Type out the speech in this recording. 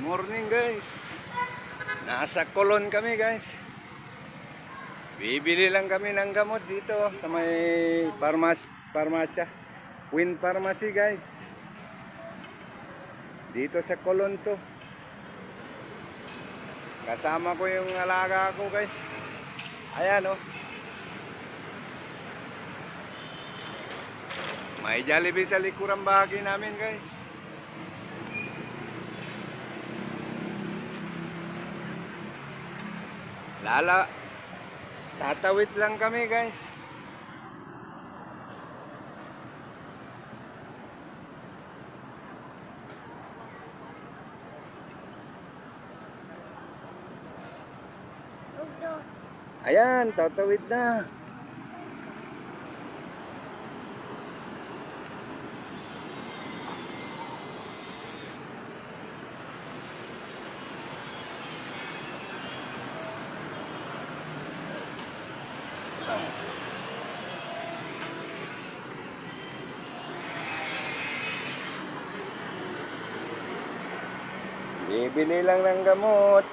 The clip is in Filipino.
morning guys. Nasa Colon kami guys. Bibili lang kami ng gamot dito sa may parmas parmasya. Queen Pharmacy guys. Dito sa Colon to. Kasama ko yung alaga ko guys. Ayan oh. May Jollibee sa likurang bahagi namin guys. Lala, tatawid lang kami guys. Ayan, tatawid na. Bibili lang ng gamot.